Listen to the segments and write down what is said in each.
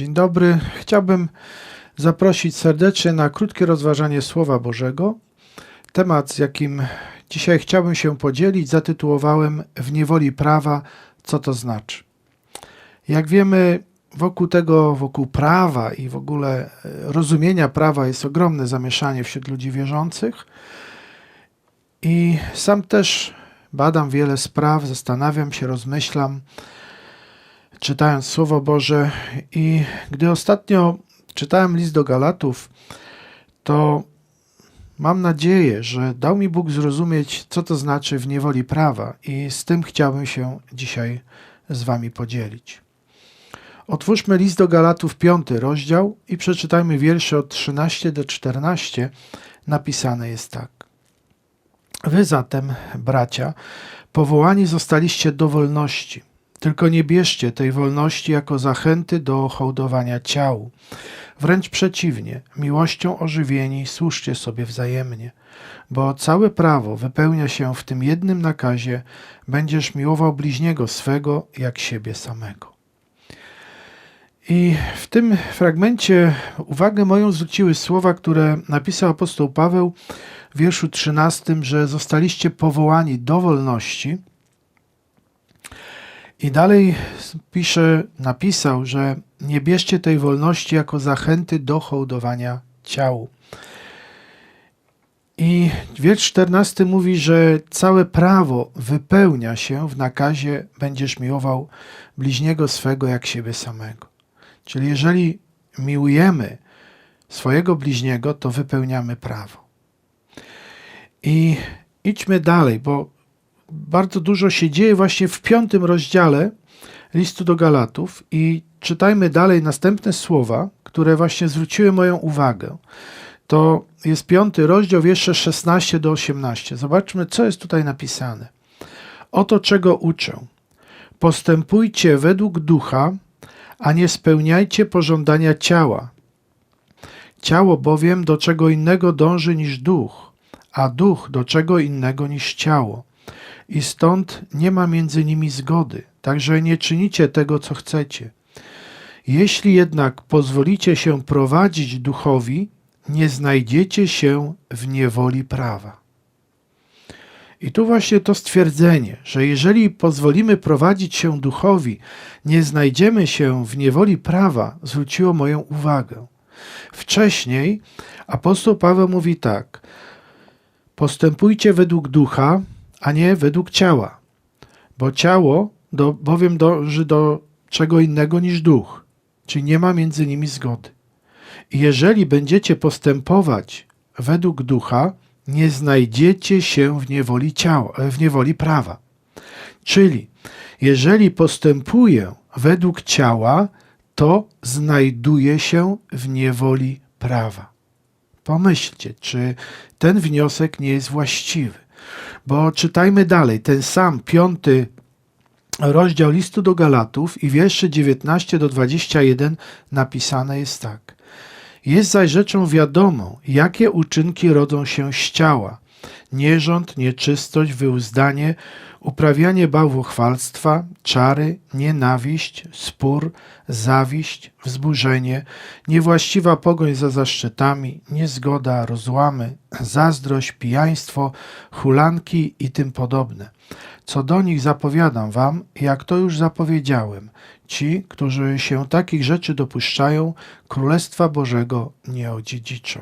Dzień dobry. Chciałbym zaprosić serdecznie na krótkie rozważanie Słowa Bożego. Temat, z jakim dzisiaj chciałbym się podzielić, zatytułowałem W niewoli prawa, co to znaczy. Jak wiemy, wokół tego, wokół prawa i w ogóle e, rozumienia prawa jest ogromne zamieszanie wśród ludzi wierzących. I sam też badam wiele spraw, zastanawiam się, rozmyślam, czytając Słowo Boże. I gdy ostatnio czytałem list do Galatów, to mam nadzieję, że dał mi Bóg zrozumieć, co to znaczy w niewoli prawa, i z tym chciałbym się dzisiaj z Wami podzielić. Otwórzmy list do Galatów, piąty rozdział i przeczytajmy wiersze od 13 do 14. Napisane jest tak. Wy zatem, bracia, powołani zostaliście do wolności. Tylko nie bierzcie tej wolności jako zachęty do hołdowania ciału. Wręcz przeciwnie, miłością ożywieni służcie sobie wzajemnie, bo całe prawo wypełnia się w tym jednym nakazie: będziesz miłował bliźniego swego jak siebie samego. I w tym fragmencie uwagę moją zwróciły słowa, które napisał apostoł Paweł w wierszu 13, że zostaliście powołani do wolności. I dalej pisze, napisał, że nie bierzcie tej wolności jako zachęty do hołdowania ciału. I wiersz 14 mówi, że całe prawo wypełnia się w nakazie będziesz miłował bliźniego swego jak siebie samego. Czyli jeżeli miłujemy swojego bliźniego, to wypełniamy prawo. I idźmy dalej, bo bardzo dużo się dzieje właśnie w piątym rozdziale listu do Galatów i czytajmy dalej następne słowa, które właśnie zwróciły moją uwagę. To jest piąty rozdział, wiersze 16 do 18. Zobaczmy, co jest tutaj napisane. Oto czego uczę. Postępujcie według ducha, a nie spełniajcie pożądania ciała. Ciało bowiem do czego innego dąży niż duch, a duch do czego innego niż ciało. I stąd nie ma między nimi zgody, także nie czynicie tego, co chcecie. Jeśli jednak pozwolicie się prowadzić duchowi, nie znajdziecie się w niewoli prawa. I tu właśnie to stwierdzenie, że jeżeli pozwolimy prowadzić się duchowi, nie znajdziemy się w niewoli prawa, zwróciło moją uwagę. Wcześniej apostoł Paweł mówi tak: Postępujcie według ducha, a nie według ciała, bo ciało do, bowiem dąży do czego innego niż duch, czyli nie ma między nimi zgody. I jeżeli będziecie postępować według ducha, nie znajdziecie się w niewoli ciała, w niewoli prawa. Czyli jeżeli postępuję według ciała, to znajduję się w niewoli prawa. Pomyślcie, czy ten wniosek nie jest właściwy. Bo czytajmy dalej, ten sam piąty rozdział listu do Galatów i wiersze 19 do 21 napisane jest tak. Jest zaś rzeczą wiadomą, jakie uczynki rodzą się z ciała. Nierząd, nieczystość, wyuzdanie, uprawianie bałwochwalstwa, czary, nienawiść, spór, zawiść, wzburzenie, niewłaściwa pogoń za zaszczytami, niezgoda, rozłamy, zazdrość, pijaństwo, hulanki i tym podobne. Co do nich zapowiadam wam, jak to już zapowiedziałem, ci, którzy się takich rzeczy dopuszczają, Królestwa Bożego nie odziedziczą.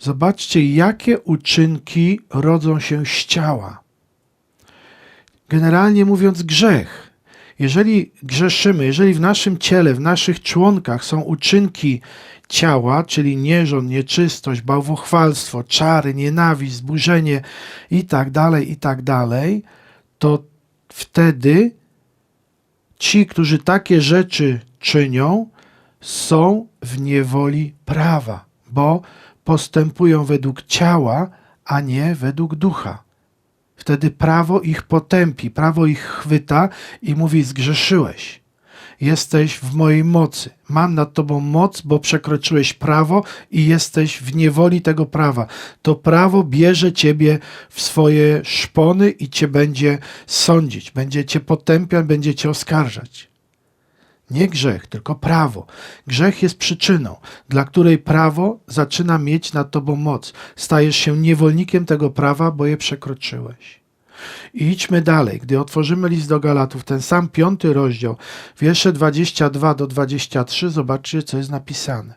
Zobaczcie, jakie uczynki rodzą się z ciała. Generalnie mówiąc, grzech. Jeżeli grzeszymy, jeżeli w naszym ciele, w naszych członkach są uczynki ciała, czyli nierząd, nieczystość, bałwochwalstwo, czary, nienawiść, zburzenie i tak dalej, i tak to wtedy ci, którzy takie rzeczy czynią, są w niewoli prawa, bo postępują według ciała, a nie według ducha. Wtedy prawo ich potępi, prawo ich chwyta i mówi: Zgrzeszyłeś. Jesteś w mojej mocy. Mam nad tobą moc, bo przekroczyłeś prawo i jesteś w niewoli tego prawa. To prawo bierze ciebie w swoje szpony i cię będzie sądzić, będzie cię potępiać, będzie cię oskarżać. Nie grzech, tylko prawo. Grzech jest przyczyną, dla której prawo zaczyna mieć nad tobą moc. Stajesz się niewolnikiem tego prawa, bo je przekroczyłeś. I idźmy dalej. Gdy otworzymy list do Galatów, ten sam piąty rozdział, wiersze 22 do 23, zobaczcie, co jest napisane.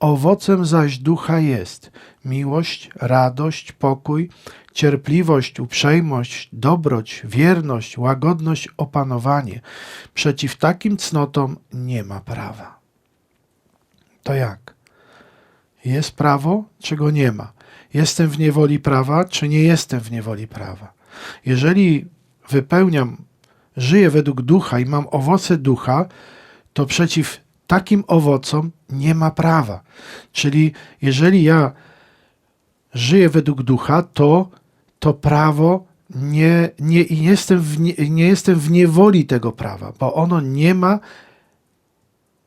Owocem zaś ducha jest miłość, radość, pokój, cierpliwość, uprzejmość, dobroć, wierność, łagodność, opanowanie. Przeciw takim cnotom nie ma prawa. To jak? Jest prawo, czy go nie ma? Jestem w niewoli prawa, czy nie jestem w niewoli prawa? Jeżeli wypełniam, żyję według ducha i mam owoce ducha, to przeciw takim owocom nie ma prawa. Czyli jeżeli ja żyję według ducha, to to prawo nie, nie, i jestem w, nie, nie jestem w niewoli tego prawa, bo ono nie ma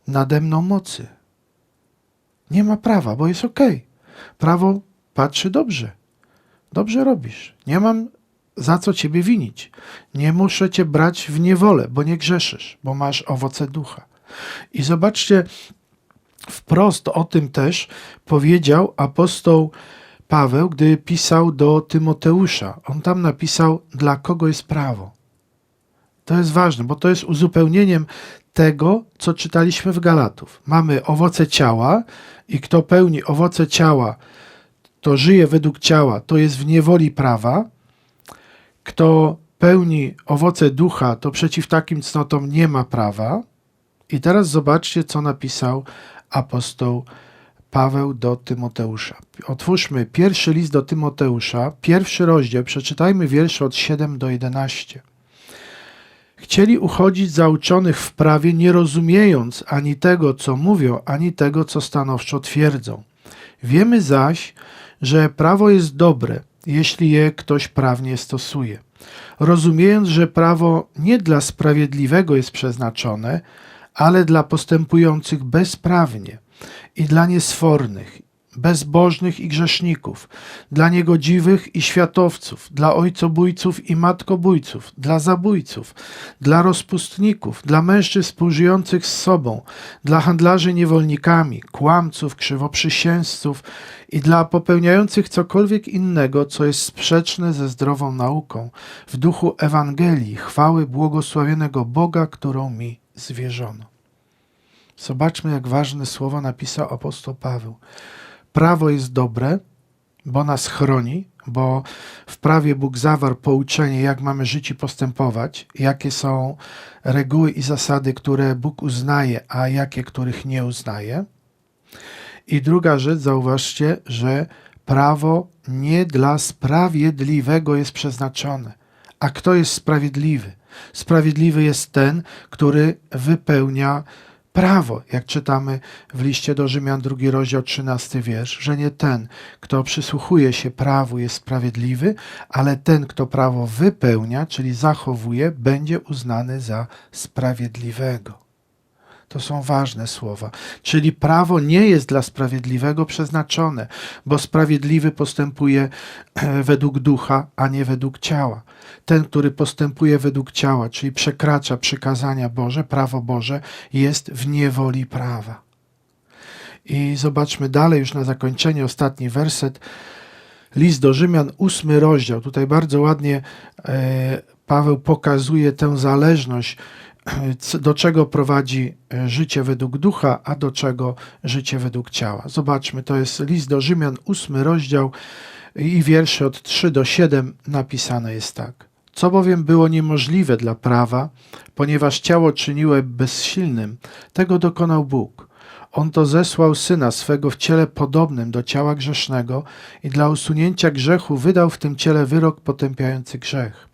nade mną mocy. Nie ma prawa, bo jest ok. Prawo patrzy dobrze. Dobrze robisz. Nie mam za co ciebie winić. Nie muszę cię brać w niewolę, bo nie grzeszysz, bo masz owoce ducha. I zobaczcie, wprost o tym też powiedział apostoł Paweł, gdy pisał do Tymoteusza. On tam napisał, dla kogo jest prawo. To jest ważne, bo to jest uzupełnieniem tego, co czytaliśmy w Galatów. Mamy owoce ciała i kto pełni owoce ciała, to żyje według ciała, to jest w niewoli prawa. Kto pełni owoce ducha, to przeciw takim cnotom nie ma prawa. I teraz zobaczcie, co napisał apostoł Paweł do Tymoteusza. Otwórzmy pierwszy list do Tymoteusza, pierwszy rozdział, przeczytajmy wiersze od 7 do 11. Chcieli uchodzić za uczonych w prawie, nie rozumiejąc ani tego, co mówią, ani tego, co stanowczo twierdzą. Wiemy zaś, że prawo jest dobre, jeśli je ktoś prawnie stosuje. Rozumiejąc, że prawo nie dla sprawiedliwego jest przeznaczone, ale dla postępujących bezprawnie i dla niesfornych, bezbożnych i grzeszników, dla niegodziwych i światowców, dla ojcobójców i matkobójców, dla zabójców, dla rozpustników, dla mężczyzn współżyjących z sobą, dla handlarzy niewolnikami, kłamców, krzywoprzysięzców i dla popełniających cokolwiek innego, co jest sprzeczne ze zdrową nauką, w duchu Ewangelii, chwały błogosławionego Boga, którą mi zwierzono. Zobaczmy, jak ważne słowa napisał apostoł Paweł. Prawo jest dobre, bo nas chroni, bo w prawie Bóg zawarł pouczenie, jak mamy żyć i postępować, jakie są reguły i zasady, które Bóg uznaje, a jakie, których nie uznaje. I druga rzecz, zauważcie, że prawo nie dla sprawiedliwego jest przeznaczone. A kto jest sprawiedliwy? Sprawiedliwy jest ten, który wypełnia prawo, jak czytamy w liście do Rzymian, drugi rozdział, trzynasty wiersz, że nie ten, kto przysłuchuje się prawu, jest sprawiedliwy, ale ten, kto prawo wypełnia, czyli zachowuje, będzie uznany za sprawiedliwego. To są ważne słowa. Czyli prawo nie jest dla sprawiedliwego przeznaczone, bo sprawiedliwy postępuje według ducha, a nie według ciała. Ten, który postępuje według ciała, czyli przekracza przykazania Boże, prawo Boże, jest w niewoli prawa. I zobaczmy dalej, już na zakończenie, ostatni werset. List do Rzymian, ósmy rozdział. Tutaj bardzo ładnie e, Paweł pokazuje tę zależność do czego prowadzi e, życie według ducha, a do czego życie według ciała. Zobaczmy, to jest list do Rzymian, ósmy rozdział i wiersze od 3 do 7 napisane jest tak. Co bowiem było niemożliwe dla prawa, ponieważ ciało czyniło bezsilnym, tego dokonał Bóg. On to zesłał syna swego w ciele podobnym do ciała grzesznego i dla usunięcia grzechu wydał w tym ciele wyrok potępiający grzech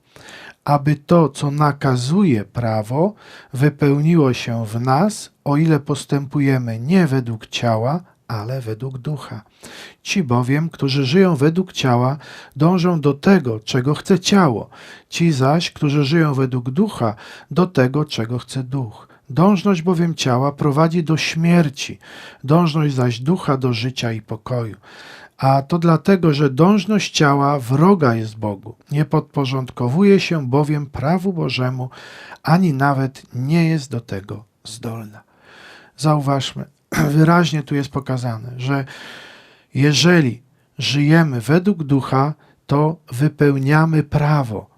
aby to, co nakazuje prawo, wypełniło się w nas, o ile postępujemy nie według ciała, ale według ducha. Ci bowiem, którzy żyją według ciała, dążą do tego, czego chce ciało, ci zaś, którzy żyją według ducha, do tego, czego chce duch. Dążność bowiem ciała prowadzi do śmierci, dążność zaś ducha do życia i pokoju a to dlatego, że dążność ciała wroga jest Bogu. Nie podporządkowuje się bowiem prawu Bożemu, ani nawet nie jest do tego zdolna. Zauważmy, wyraźnie tu jest pokazane, że jeżeli żyjemy według ducha, to wypełniamy prawo.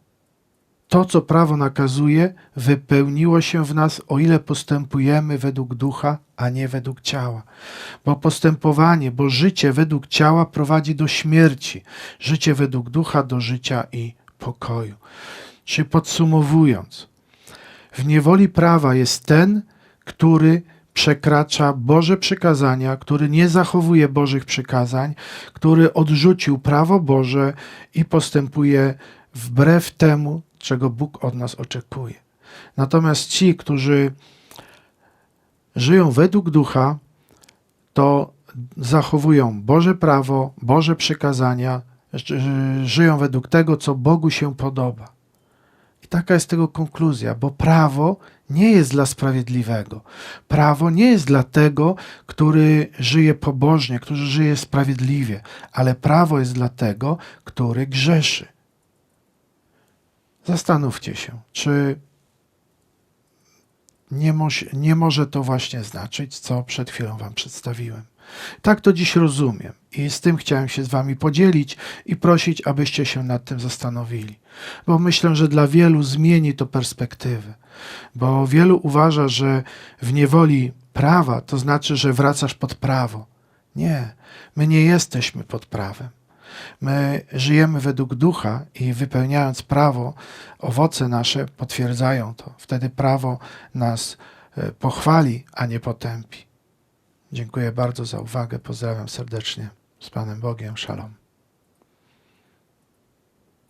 To, co prawo nakazuje, wypełniło się w nas, o ile postępujemy według ducha, a nie według ciała. Bo postępowanie, bo życie według ciała prowadzi do śmierci, życie według ducha do życia i pokoju. Czyli podsumowując, w niewoli prawa jest ten, który przekracza Boże przykazania, który nie zachowuje Bożych przykazań, który odrzucił prawo Boże i postępuje wbrew temu, czego Bóg od nas oczekuje. Natomiast ci, którzy żyją według ducha, to zachowują Boże prawo, Boże przykazania, ży- żyją według tego, co Bogu się podoba. I taka jest tego konkluzja, bo prawo nie jest dla sprawiedliwego. Prawo nie jest dla tego, który żyje pobożnie, który żyje sprawiedliwie, ale prawo jest dla tego, który grzeszy. Zastanówcie się, czy nie, moś, nie może to właśnie znaczyć, co przed chwilą Wam przedstawiłem. Tak to dziś rozumiem i z tym chciałem się z Wami podzielić i prosić, abyście się nad tym zastanowili, bo myślę, że dla wielu zmieni to perspektywę, bo wielu uważa, że w niewoli prawa to znaczy, że wracasz pod prawo. Nie, my nie jesteśmy pod prawem. My żyjemy według ducha i wypełniając prawo, owoce nasze potwierdzają to. Wtedy prawo nas e, pochwali, a nie potępi. Dziękuję bardzo za uwagę. Pozdrawiam serdecznie z Panem Bogiem. Shalom.